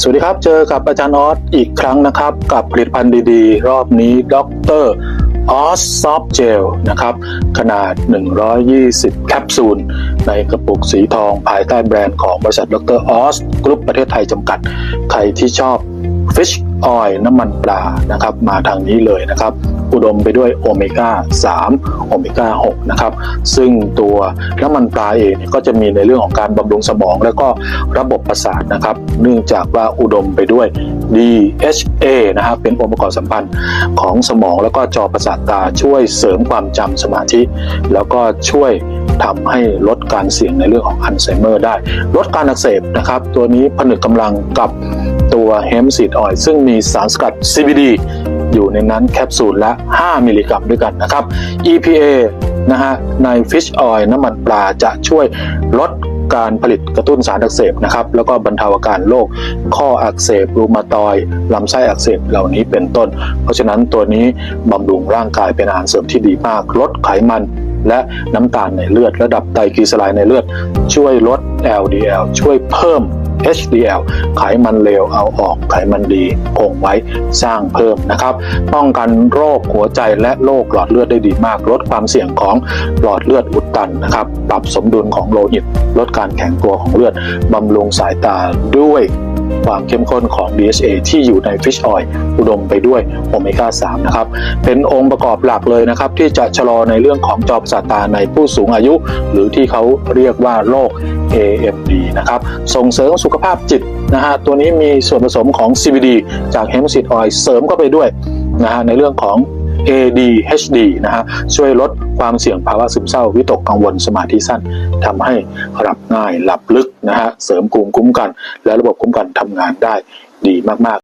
สวัสดีครับ เจอกับอาจารย์ออสอีกครั้งนะครับ กับผลิตภัณฑ์ดีๆ รอบนี้ด็อกเตอร์ออสซอฟเจลนะครับ ขนาด 120 แคปซูล ในกระปุกสีทองภายใต้แบรนด์ของบริษัทดรออสกรุ๊ปประเทศไทยจำกัด ใครที่ชอบ Fish Oil น้ำมันปลานะครับมาทางนี้เลยนะครับ อุดมไปด้วยโอเมก้า 3 โอเมก้า 6 นะครับ ซึ่งตัวน้ำมันปลาเองก็จะมีในเรื่องของการบำรุงสมอง แล้วก็ระบบประสาทนะครับ เนื่องจากว่าอุดมไปด้วย DHA นะครับเป็นองค์ประกอบสัมพันธ์ของสมองแล้วก็จอประสาทตาช่วยเสริมความจำสมาธิ แล้วก็ช่วยทำให้ลดการเสี่ยงในเรื่องของอัลไซเมอร์ได้ ลดการอักเสบนะครับ ตัวนี้ผนึกกำลังกับ ตัวเฮมซีดออยซึ่งมีสารสกัด CBD อยู่ในนั้นแคปซูลละ 5 มิลลิกรัมด้วยกันนะครับ EPA นะฮะใน Fish Oil น้ำมันปลาจะช่วยลดการผลิตกระตุ้นสารอักเสบนะครับ แล้วก็บรรเทาอาการโรคข้ออักเสบรูมาตอยลำไส้อักเสบเหล่านี้เป็นต้น เพราะฉะนั้นตัวนี้บำรุงร่างกายเป็นอาหารเสริมที่ดีมาก ลดไขมันและน้ำตาลในเลือด ระดับไตรกลีเซอไรด์ในเลือด ช่วยลด LDL ช่วยเพิ่ม HDL ไขมันเลวเอาออกไขมันดีคงไว้สร้างเพิ่มนะครับ ป้องกันโรคหัวใจและโรคหลอดเลือดได้ดีมาก ลดความเสี่ยงของหลอดเลือดอุดตันนะครับ ปรับสมดุลของโลหิต ลดการแข็งตัวของเลือดบำรุงสายตาด้วย ความเข้มข้นของ DHA ที่อยู่ใน Fish Oil อุดมไปด้วยโอเมก้า3นะครับ เป็นองค์ประกอบหลักเลยนะครับ ที่จะชะลอในเรื่องของจอประสาทตาในผู้สูงอายุ หรือที่เขาเรียกว่าโรค AMD นะครับ ส่งเสริมสุขภาพจิตนะฮะตัวนี้มีส่วนผสมของ CBD จาก Hemp Seed Oil เสริมเข้าไปด้วยนะฮะในเรื่องของ ADHD นะฮะช่วยลดความเสี่ยงภาวะซึมเศร้า วิตกกังวลสมาธิสั้นทำให้หลับง่ายหลับลึกนะฮะเสริมภูมิคุ้มกัน และระบบคุ้มกันทำงานได้ดีมาก